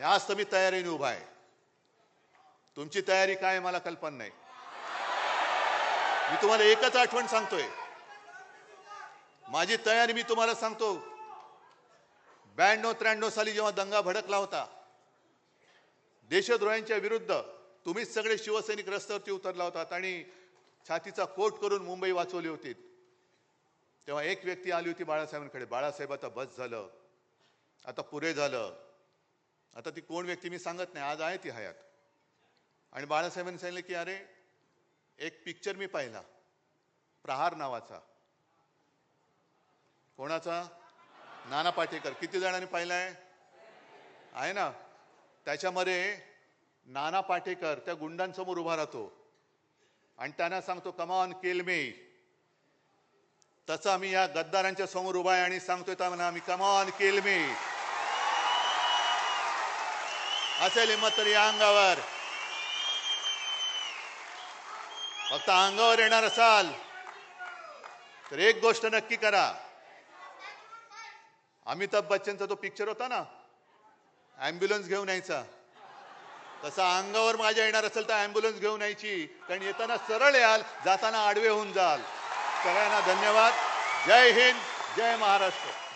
आणि आज तर मी तयारीने उभा आहे. तुमची तयारी काय मला कल्पना नाही. मी तुम्हाला एकच आठवण सांगतोय. माझी तयारी मी तुम्हाला सांगतो. ब्याण्णव त्र्याण्णव साली जेव्हा दंगा भडकला होता देशद्रोह्यांच्या विरुद्ध तुम्हीच सगळे शिवसैनिक रस्त्यावरती उतरला होतात आणि छातीचा कोट करून मुंबई वाचवली होती. तेव्हा एक व्यक्ती आली होती बाळासाहेबांकडे. बाळासाहेब आता बस झालं. आता पुरे झालं. आता ती कोण व्यक्ती मी सांगत नाही आज आहे ती हयात. आणि बाळासाहेबांनी सांगितलं की अरे एक पिक्चर मी पाहिला प्रहार नावाचा. कोणाचा? नाना पाटेकर. किती जणांनी पाहिलाय? आहे ना? त्याच्यामध्ये नाना पाटेकर त्या गुंडांसमोर उभा राहतो. आणि त्यांना सांगतो कमान केल मे तसं आम्ही या गद्दारांच्या समोर उभा आहे आणि सांगतोय त्यांना आम्ही कमान केल मी असेल हिंमत तर या अंगावर. फक्त अंगावर येणार असाल तर एक गोष्ट नक्की करा. अमिताभ बच्चनचा तो पिक्चर होता ना ॲम्ब्युलन्स घेऊन यायचा. तसा अंगावर माझ्या येणार असेल तर ॲम्ब्युलन्स घेऊन यायची. कारण येताना सरळ याल जाताना आडवे होऊन जाल. सगळ्यांना धन्यवाद. जय हिंद जय महाराष्ट्र.